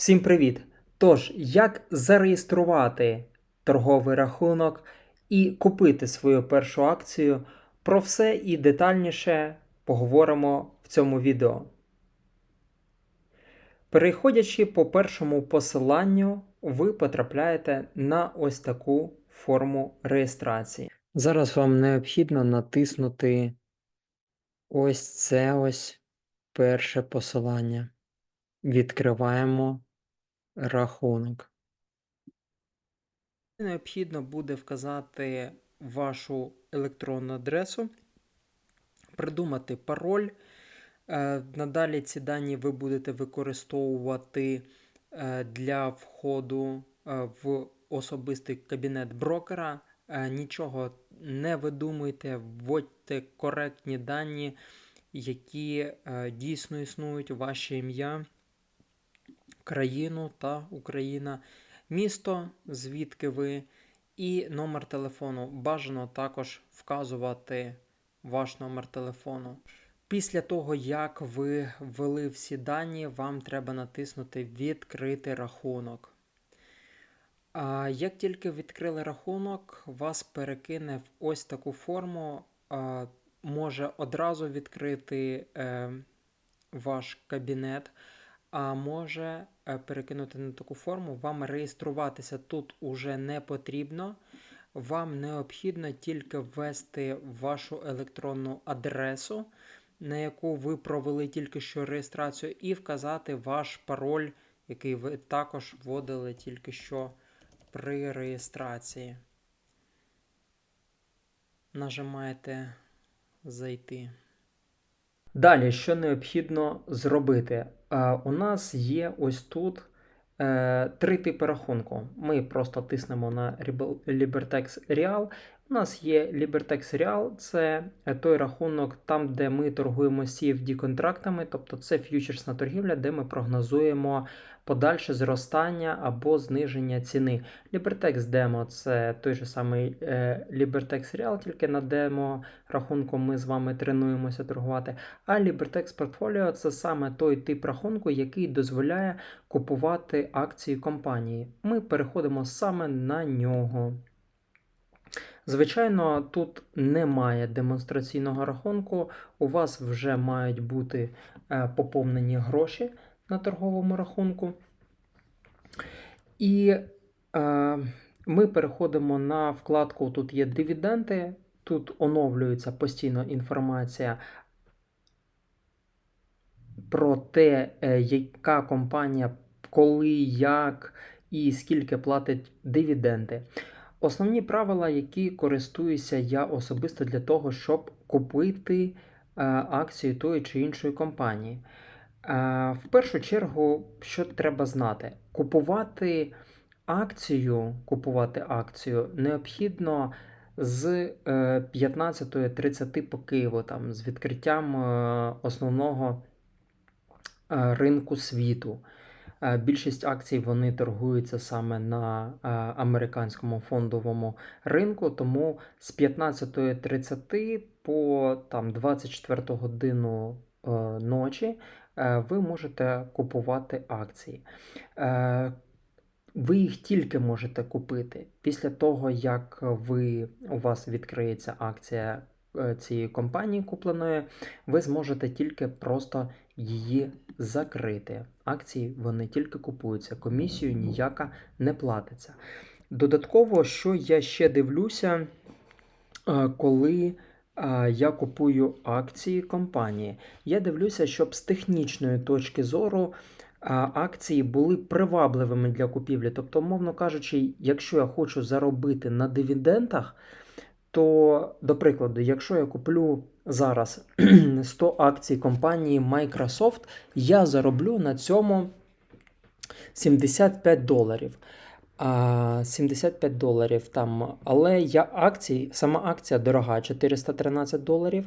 Всім привіт! Тож, як зареєструвати торговий рахунок і купити свою першу акцію? Про все і детальніше поговоримо в цьому відео. Переходячи по першому посиланню, ви потрапляєте на ось таку форму реєстрації. Зараз вам необхідно натиснути ось це ось перше посилання. Відкриваємо рахунок. Необхідно буде вказати вашу електронну адресу, придумати пароль. Е, Надалі ці дані ви будете використовувати е, для входу е, в особистий кабінет брокера. Нічого не видумуйте, вводьте коректні дані, які дійсно існують, ваше ім'я, країну та Україна, місто, звідки ви, і номер телефону. Бажано також вказувати ваш номер телефону. Після того, як ви ввели всі дані, вам треба натиснути Відкрити рахунок. А як тільки відкрили рахунок, вас перекине в ось таку форму. Може одразу відкрити е, ваш кабінет, а може перекинути на таку форму. Вам реєструватися тут уже не потрібно. Вам необхідно тільки ввести вашу електронну адресу, на яку ви провели тільки що реєстрацію, і вказати ваш пароль, який ви також вводили тільки що при реєстрації. Нажимаєте Зайти. Далі, що необхідно зробити? Е, у нас є ось тут е, три типи рахунку. Ми просто тиснемо на Libertex Real. У нас є Libertex Real, це е, той рахунок, там, де ми торгуємо CFD контрактами, тобто це ф'ючерсна торгівля, де ми прогнозуємо подальше зростання або зниження ціни. Libertex Demo це той же самий е, Libertex Real, тільки на демо рахунку ми з вами тренуємося торгувати. А Libertex Portfolio це саме той тип рахунку, який дозволяє купувати акції компанії. Ми переходимо саме на нього. Звичайно, тут немає демонстраційного рахунку. У вас вже мають бути е, поповнені гроші на торговому рахунку. І е, ми переходимо на вкладку Тут є дивіденди. Тут оновлюється постійно інформація про те, е, яка компанія, коли, як і скільки платить дивіденди. Основні правила, які користуюся я особисто для того, щоб купити е, акції тої чи іншої компанії. Е, В першу чергу, що треба знати? Купувати акцію, купувати акцію необхідно з е, 15.30 по Києву, там, з відкриттям е, основного е, ринку світу. Е, Більшість акцій вони торгуються саме на е, американському фондовому ринку, тому з 15.30 по там, 24 годину е, ночі е, ви можете купувати акції. Е, Ви їх тільки можете купити після того, як ви, у вас відкриється акція е, цієї компанії купленої, ви зможете тільки просто її закрити. Акції вони тільки купуються, комісію ніяка не платиться. Додатково, що я ще дивлюся, е, коли е, я купую акції компанії, я дивлюся, щоб з технічної точки зору акції були привабливими для купівлі. Тобто, умовно кажучи, якщо я хочу заробити на дивідендах, то, до прикладу, якщо я куплю зараз 100 акцій компанії Microsoft, я зароблю на цьому 75 доларів. А, 75 доларів там. Але я акції, сама акція дорога 413 доларів.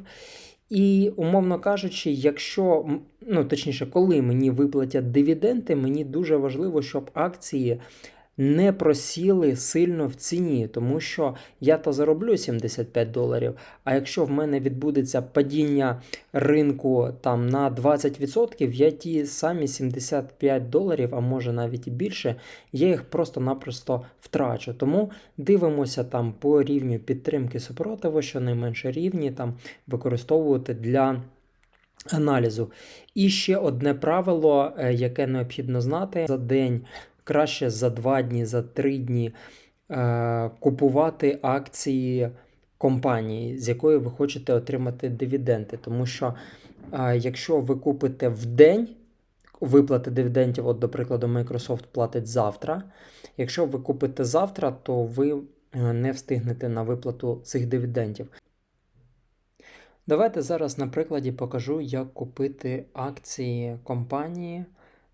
І, умовно кажучи, якщо, ну точніше, коли мені виплатять дивіденди, мені дуже важливо, щоб акції не просіли сильно в ціні, тому що я то зароблю 75 доларів. А якщо в мене відбудеться падіння ринку там на 20%, я ті самі 75 доларів, а може навіть і більше, я їх просто-напросто втрачу. Тому дивимося там по рівню підтримки супротиву, що найменше рівні там використовувати для аналізу. І ще одне правило, е, яке необхідно знати за день, краще за 2 дні, за 3 дні е, купувати акції компанії, з якої ви хочете отримати дивіденди. Тому що е, якщо ви купите в день виплати дивідендів, от, до прикладу, Microsoft платить завтра. Якщо ви купите завтра, то ви е, не встигнете на виплату цих дивідендів. Давайте зараз на прикладі покажу, як купити акції компанії.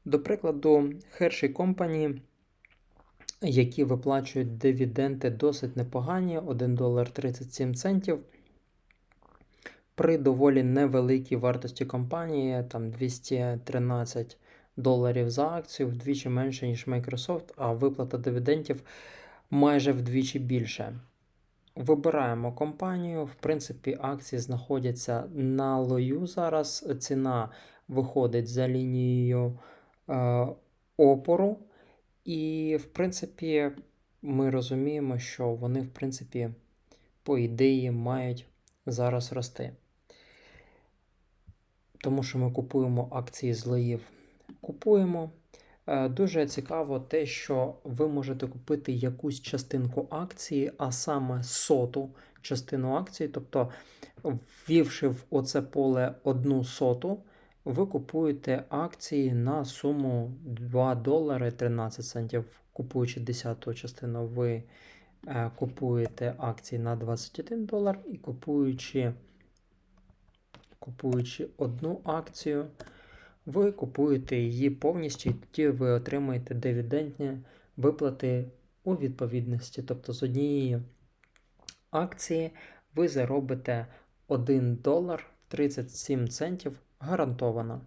До прикладу, Hershey Company, які виплачують дивіденди досить непогані, 1 долар 37 центів. При доволі невеликій вартості компанії, там 213 доларів за акцію, вдвічі менше, ніж Microsoft, а виплата дивідендів майже вдвічі більше. Вибираємо компанію. В принципі, акції знаходяться на лою зараз. Ціна виходить за лінією опору. І, в принципі, ми розуміємо, що вони, в принципі, по ідеї, мають зараз рости. Тому що ми купуємо акції з лоїв. Купуємо. Е, Дуже цікаво те, що ви можете купити якусь частинку акції, а саме соту частину акції, тобто, ввівши в оце поле одну соту, ви купуєте акції на суму 2 долари 13 центів. Купуючи 10 частину, ви е, купуєте акції на 21 долар і купуючи, купуючи одну акцію ви купуєте її повністю, і тоді ви отримуєте дивідендні виплати у відповідності. Тобто з однієї акції ви заробите 1 долар 37 центів гарантовано.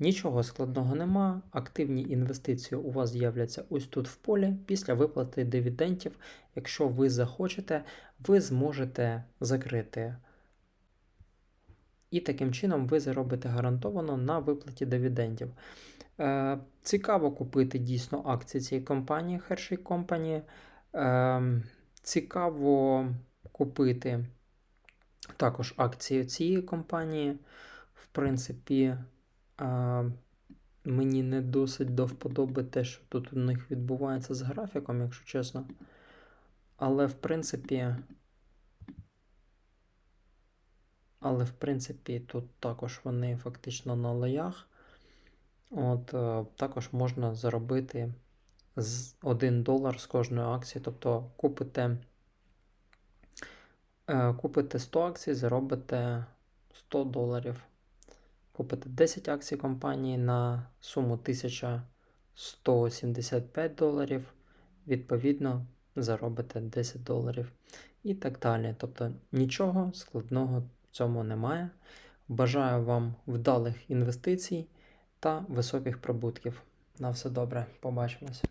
Нічого складного нема. Активні інвестиції у вас з'являться ось тут в полі. Після виплати дивідендів, якщо ви захочете, ви зможете закрити. І таким чином ви заробите гарантовано на виплаті дивідендів. Е, Цікаво купити дійсно акції цієї компанії Hershey Company. Е, Цікаво купити також акції цієї компанії. В принципі, мені не досить до вподоби те, що тут у них відбувається з графіком, якщо чесно. Але, в принципі, але, в принципі, тут також вони фактично на лоях. От, е, Також можна заробити з 1 долар з кожної акції. Тобто купите, купите 100 акцій, заробите 100 доларів. Купите 10 акцій компанії на суму 1175 доларів. Відповідно, заробите 10 доларів. І так далі. Тобто нічого складного в цьому немає. Бажаю вам вдалих інвестицій та високих прибутків. На все добре, побачимось.